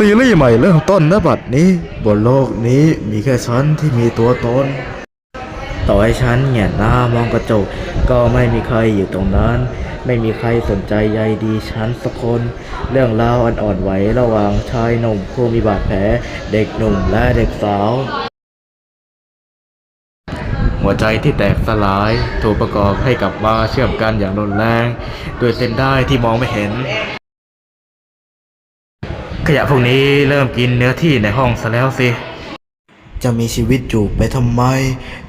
ซีรีส์ใหม่เริ่มต้นนะบัดนี้ บนโลกนี้มีแค่ฉันที่มีตัวตน ต่อให้ฉันแหงนหน้ามองกระจก ก็ไม่มีใครอยู่ตรงนั้น ไม่มีใครสนใจใยดีฉันสักคน เรื่องราวอันอ่อนๆไหวระหว่างชายหนุ่มผู้มีบาดแผลเด็กหนุ่มและเด็กสาว หัวใจที่แตกสลายถูกประกอบให้กลับมาเชื่อมกันอย่างรุนแรง ด้วยเส้นได้ที่มองไม่เห็น ขยะพวกนี้เริ่มกินเนื้อที่ในห้องซะแล้วสิ จะมีชีวิตอยู่ไปทำไม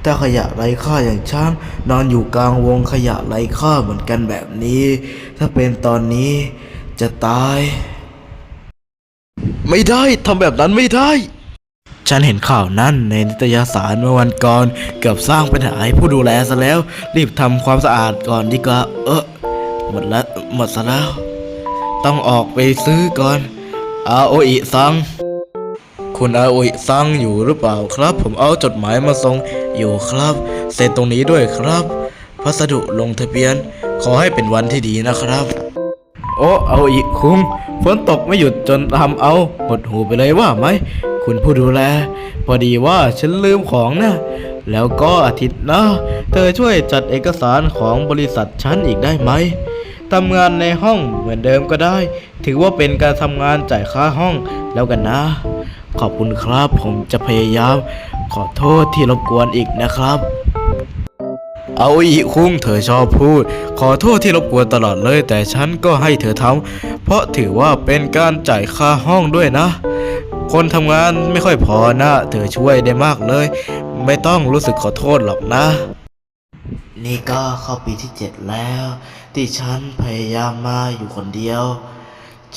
ถ้าขยะไร้ค่าอย่างฉันนอนอยู่กลางวงขยะไร้ค่าเหมือนกันแบบนี้ ถ้าเป็นตอนนี้จะตาย ไม่ได้ทำแบบนั้นไม่ได้ ฉันเห็นข่าวนั้นในนิตยสารเมื่อวันก่อน เกือบสร้างปัญหาให้ผู้ดูแลซะแล้ว รีบทำความสะอาดก่อนดีกว่า เออหมดล้วหมดซะแล้ว ต้องออกไปซื้อก่อน อาโออิซัง คุณอาโออิซังอยู่หรือเปล่าครับ ผมเอาจดหมายมาส่งอยู่ครับ เซ็นตรงนี้ด้วยครับ พัสดุลงทะเบียน ขอให้เป็นวันที่ดีนะครับ โอ้เอาอีกคุงฝนตกไม่หยุดจนทำเอาหดหูไปเลยว่าไหม คุณผู้ดูแล พอดีว่าฉันลืมของนะ แล้วก็อาทิตย์หนะ เธอช่วยจัดเอกสารของบริษัทฉันอีกได้ไหม ทำงานในห้องเหมือนเดิมก็ได้ ถือว่าเป็นการทำงานจ่ายค่าห้องแล้วกันนะ ขอบคุณครับผมจะพยายาม ขอโทษที่รบกวนอีกนะครับ เอาอีกคุ้งเธอชอบพูด ขอโทษที่รบกวนตลอดเลย แต่ฉันก็ให้เธอทำเพราะถือว่าเป็นการจ่ายค่าห้องด้วยนะ คนทำงานไม่ค่อยพอนะ เธอช่วยได้มากเลย ไม่ต้องรู้สึกขอโทษหรอกนะ นี่ก็เข้าปีที่เจ็ดแล้ว ที่ฉันพยายามมาอยู่คนเดียว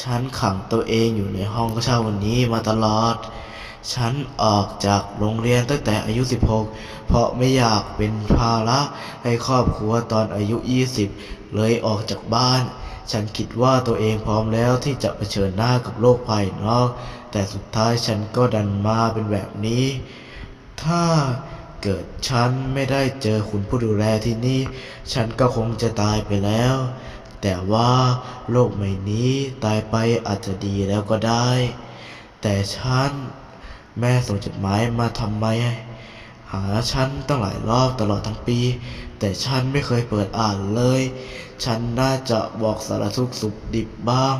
ฉันขังตัวเองอยู่ในห้องเช่าวันนี้มาตลอด ฉันออกจากโรงเรียนตั้งแต่อายุ 16 เพราะไม่อยากเป็นภาระให้ครอบครัวตอนอายุ 20 เลยออกจากบ้าน ฉันคิดว่าตัวเองพร้อมแล้วที่จะเผชิญหน้ากับโลกภายนอก แต่สุดท้ายฉันก็ดันมาเป็นแบบนี้ ถ้า เกิดฉันไม่ได้เจอคุณผู้ดูแลที่นี่ ฉันก็คงจะตายไปแล้ว แต่ว่าโลกใหม่นี้ตายไปอาจจะดีแล้วก็ได้ แต่ฉันแม่ส่งจดหมายมาทำไม หาฉันตั้งหลายรอบตลอดทั้งปี แต่ฉันไม่เคยเปิดอ่านเลย ฉันน่าจะบอกสารทุกสุขดิบบ้าง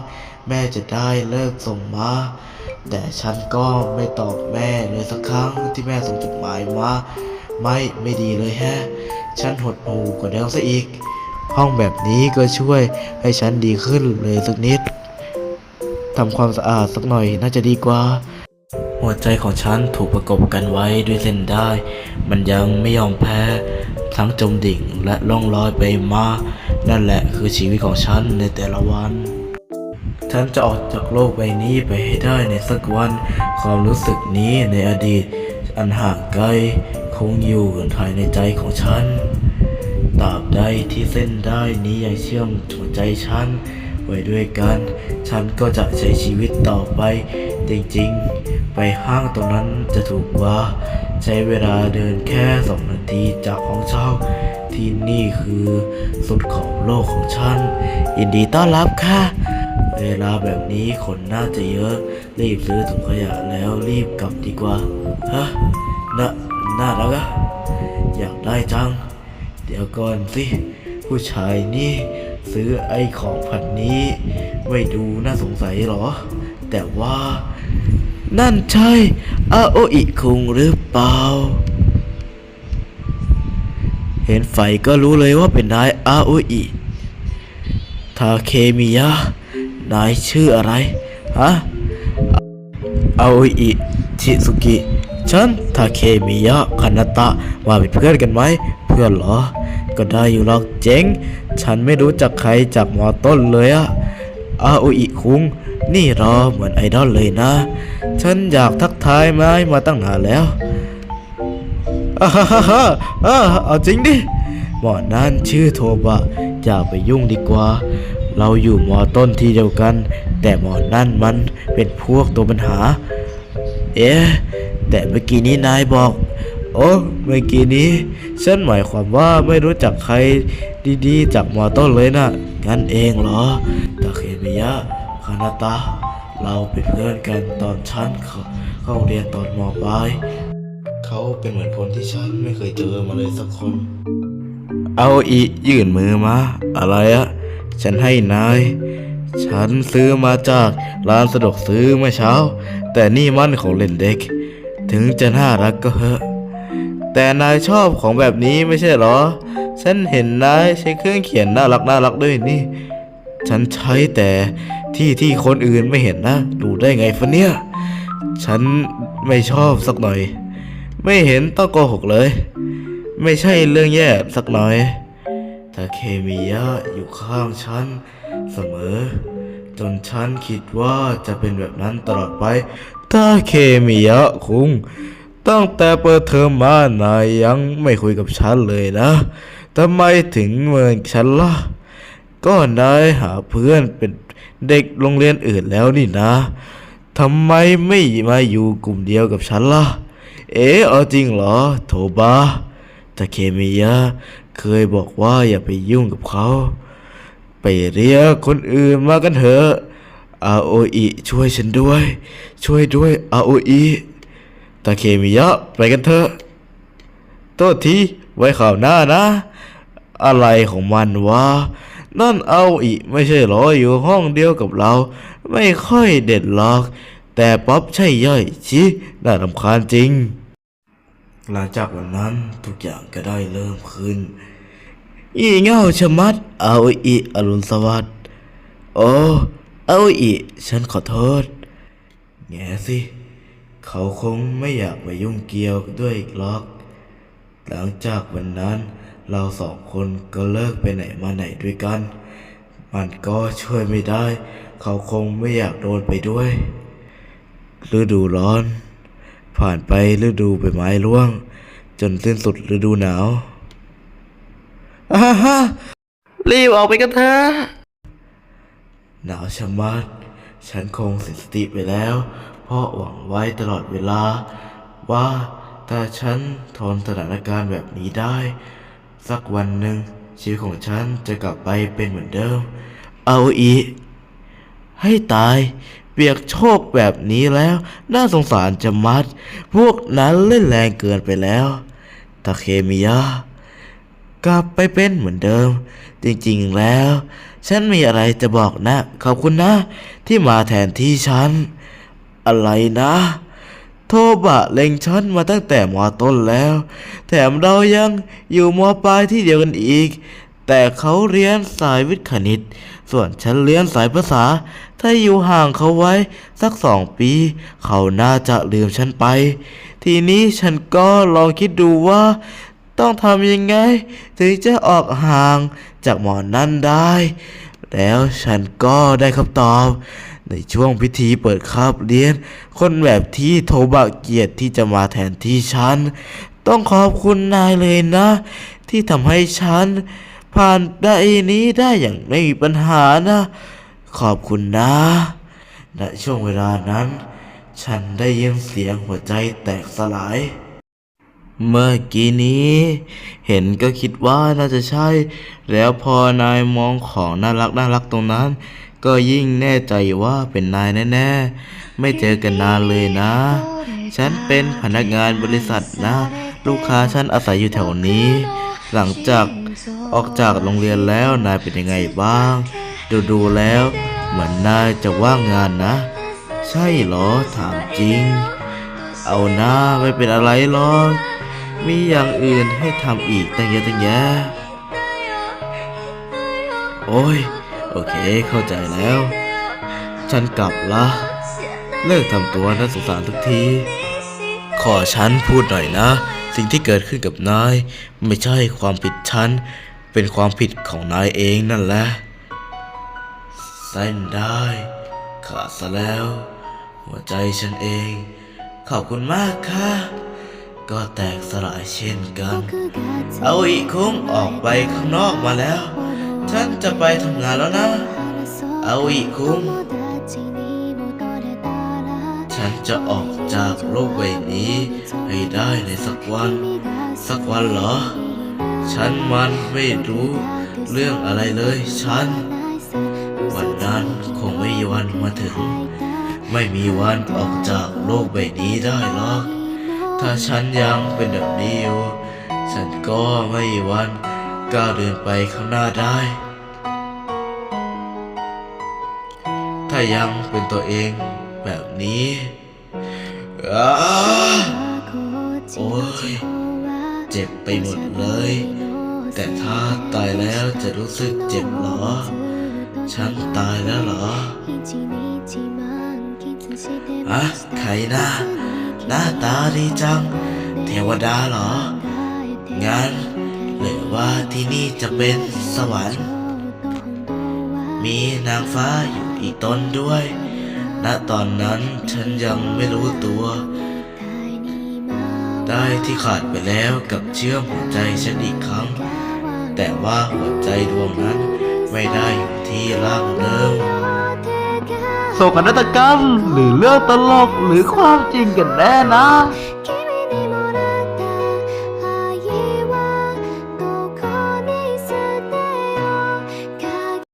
แม่จะได้เลิกส่งมาแต่ฉันก็ไม่ตอบแม่เลยสักครั้งที่แม่ส่งจดหมายมา ไม่ไม่ดีเลยแฮะ ฉันหดหูกว่าเดิมซะอีก ห้องแบบนี้ก็ช่วยให้ฉันดีขึ้นเลยสักนิดทำความสะอาดสักหน่อยน่าจะดีกว่า หัวใจของฉันถูกประกบกันไว้ด้วยเส้นได้ มันยังไม่ยอมแพ้ ทั้งจมดิ่งและล่องลอยไปมา นั่นแหละคือชีวิตของฉันในแต่ละวัน ฉันจะออกจากโลกใบนี้ไปให้ได้ในสักวัน ความรู้สึกนี้ในอดีตอันห่างไกล คงอยู่ภายในใจของฉันตราบใดที่เส้นได้นี้ยังเชื่อมหัวใจฉันไว้ด้วยกัน ฉันก็จะใช้ชีวิตต่อไป จริงๆ ไปห้างตรงนั้นจะถูกว่า ใช้เวลาเดินแค่สองนาทีจากห้องเช่า ที่นี่คือสุดของโลกของฉัน ยินดีต้อนรับค่ะ เวลาแบบนี้คนน่าจะเยอะ รีบซื้อถุงขยะแล้วรีบกลับดีกว่า ฮะน่า น่ารักอะอยากได้จัง เดี๋ยวก่อนสิ ผู้ชายนี่ซื้อไอ้ของผัดนี้ ไม่ดูน่าสงสัยหรอ แต่ว่า นั่นใช่อาโออิคุงหรือเปล่า เห็นไฟก็รู้เลยว่าเป็นนายอาโออิทาเคมิยะ นายชื่ออะไร ฮะอาโออิชิสุกิ ฉันทาเคมิยะคานาตะมาเป็นเพื่อนกันไหม เพื่อนเหรอ ก็ได้อยู่หรอกเจ๋ง ฉันไม่รู้จักใครจากมอต้นเลยอะอาโออิคุง นี่รอเหมือนไอดอลเลยนะ ฉันอยากทักทายไม้มาตั้งนานแล้วอ่าฮ่าฮ่าฮ่าอ่าเอาจริงดิหมอนั่นชื่อโทบะอย่าไปยุ่งดีกว่า เราอยู่มอต้นที่เดียวกัน แต่หมอนั่นมันเป็นพวกตัวปัญหา เอ๊ะแต่เมื่อกี้นี้นายบอก โอ้เมื่อกี้นี้ฉันหมายความว่าไม่รู้จักใครดีๆ จากมอต้นเลยนะงั้นเองเหรอตาเคเมยะคานาตะเราเป็นเพื่อนกันตอนชั้นเข้าเข้าเรียนตอนมปลายเขาเป็นเหมือนคนที่ฉันไม่เคยเจอมาเลยสักคน เอาอียื่นมือมา อะไรอะฉันให้นาย ฉันซื้อมาจากร้านสะดวกซื้อเมื่อเช้า แต่นี่มันของเล่นเด็ก ถึงจะน่ารักก็เหอะ แต่นายชอบของแบบนี้ไม่ใช่เหรอ ฉันเห็นนายใช้เครื่องเขียนน่ารักน่ารักด้วยนี่ ฉันใช้แต่ที่ที่คนอื่นไม่เห็นนะ ดูได้ไงฟะเนี่ย ฉันไม่ชอบสักหน่อย ไม่เห็นต้องโกหกเลย ไม่ใช่เรื่องแย่สักหน่อยถ้าเคมียะอยู่ข้างฉัน เสมอ จนฉันคิดว่าจะเป็นแบบนั้นตลอดไป ถ้าเคมียะคุง ตั้งแต่เปิดเทอมมานายยังไม่คุยกับฉันเลยนะทำไมถึงเมินฉันล่ะ ก็นายหาเพื่อนเป็นเด็กโรงเรียนอื่นแล้วนี่นะทำไมไม่มาอยู่กลุ่มเดียวกับฉันล่ะ เอ๊ะเอจริงเหรอ โทบาตาเคมิยะเคยบอกว่าอย่าไปยุ่งกับเขา ไปเรียกคนอื่นมากันเถอะอาโออิช่วยฉันด้วย ช่วยด้วยอาโออิตาเคมิยะไปกันเถอะโทษทีไว้ข่าวหน้านะ อะไรของมันวะนั่นเอาอีไม่ใช่หรออยู่ห้องเดียวกับเรา ไม่ค่อยเด็ดหรอก แต่ป๊อปใช่ย่อยชิน่ารำคาญจริง หลังจากวันนั้นทุกอย่างก็ได้เริ่มขึ้น อีเง่าชะมัด เอาอีอรุณสวัสดิ์โอ้เอาอีฉันขอโทษ แง่สิ เขาคงไม่อยากมายุ่งเกี่ยวด้วยอีกหรอก หลังจากวันนั้นเราสองคนก็เลิกไปไหนมาไหนด้วยกัน มันก็ช่วยไม่ได้ เขาคงไม่อยากโดนไปด้วย ฤดูร้อน ผ่านไปฤดูใบไม้ร่วง จนสิ้นสุดฤดูหนาว อาฮะรีบออกไปกันเถอะหนาวชะมัด ฉันคงเสียสติไปแล้ว เพราะหวังไว้ตลอดเวลา ว่าถ้าฉันทนสถานการณ์แบบนี้ได้ สักวันหนึ่งชีวิตของฉันจะกลับไปเป็นเหมือนเดิม เอาอีกให้ตาย เปียกโชคแบบนี้แล้ว น่าสงสารจะมัด พวกนั้นเล่นแรงเกินไปแล้วตาเคมิยะ กลับไปเป็นเหมือนเดิม จริงๆแล้ว ฉันมีอะไรจะบอกนะ ขอบคุณนะ ที่มาแทนที่ฉัน อะไรนะ โทบะเล็งฉันมาตั้งแต่มอต้นแล้ว แถมเรายังอยู่มอปลายที่เดียวกันอีก แต่เขาเรียนสายวิทย์คณิต ส่วนฉันเรียนสายภาษา ถ้าอยู่ห่างเขาไว้สักสองปี เขาน่าจะลืมฉันไป ทีนี้ฉันก็ลองคิดดูว่า ต้องทำยังไง ถึงจะออกห่างจากหมอนนั่นได้ แล้วฉันก็ได้คำตอบ ในช่วงพิธีเปิดคาบเรียน คนแบบที่โทบะเกียรติที่จะมาแทนที่ฉัน ต้องขอบคุณนายเลยนะ ที่ทำให้ฉัน ผ่านได้นี้ได้อย่างไม่มีปัญหานะ ขอบคุณนะณช่วงเวลานั้น ฉันได้ยินเสียงหัวใจแตกสลาย เมื่อกี้นี้ เห็นก็คิดว่าน่าจะใช่ แล้วพอนายมองของน่ารักน่ารักตรงนั้น ก็ยิ่งแน่ใจว่าเป็นนายแน่ๆ ไม่เจอกันนานเลยนะ ฉันเป็นพนักงานบริษัทนะ ลูกค้าฉันอาศัยอยู่แถวนี้ หลังจากออกจากโรงเรียนแล้วนายเป็นยังไงบ้าง ดูดูแล้ว เหมือนนายจะว่างงานนะ ใช่เหรอถามจริง เอาหน้าไม่เป็นอะไรหรอก มีอย่างอื่นให้ทำอีกตั้งเยอะตั้งแยะ โอ้ย โอเคเข้าใจแล้ว ฉันกลับละเลิกทำตัวน่าสงสารทุกที ขอฉันพูดหน่อยนะ สิ่งที่เกิดขึ้นกับนาย ไม่ใช่ความผิดฉัน เป็นความผิดของนายเองนั่นแหละเส้นได้ขาดซะแล้ว หัวใจฉันเอง ขอบคุณมากค่ะ ก็แตกสลายเช่นกันเอาอีกคุ้งออกไปข้างนอกมาแล้ว ฉันจะไปทำงานแล้วนะ เอาอีกคุ้งฉันจะออกจากโลกใบนี้ ให้ได้ในสักวัน สักวันเหรอ ฉันมันไม่รู้เรื่องอะไรเลย ฉัน วันนั้นคงไม่มีวันมาถึง ไม่มีวันออกจากโลกใบนี้ได้หรอก ถ้าฉันยังเป็นแบบนี้อยู่ ฉันก็ไม่มีวันก้าวเดินไปข้างหน้าได้ ถ้ายังเป็นตัวเองแบบนี้อ้าโอ้ยเจ็บไปหมดเลย แต่ถ้าตายแล้วจะรู้สึกเจ็บเหรอ ฉันตายแล้วเหรออะอะใคใครรนะนะ หน้าตาดีจัง เทวดาเหรอ งั้นหรือว่าที่นี่จะเป็นสวรรค์ มีนางฟ้าอยู่อีกตนด้วย ณ ตอนนั้นฉันยังไม่รู้ตัว ได้ที่ขาดไปแล้วกับเชื่อมหัวใจฉันอีกครั้ง แต่ว่าหัวใจดวงนั้นไม่ได้อยู่ที่ร่างเดิม โศกนาฏกรรม หรือเรื่องตลกหรือความจริงกันแน่นะ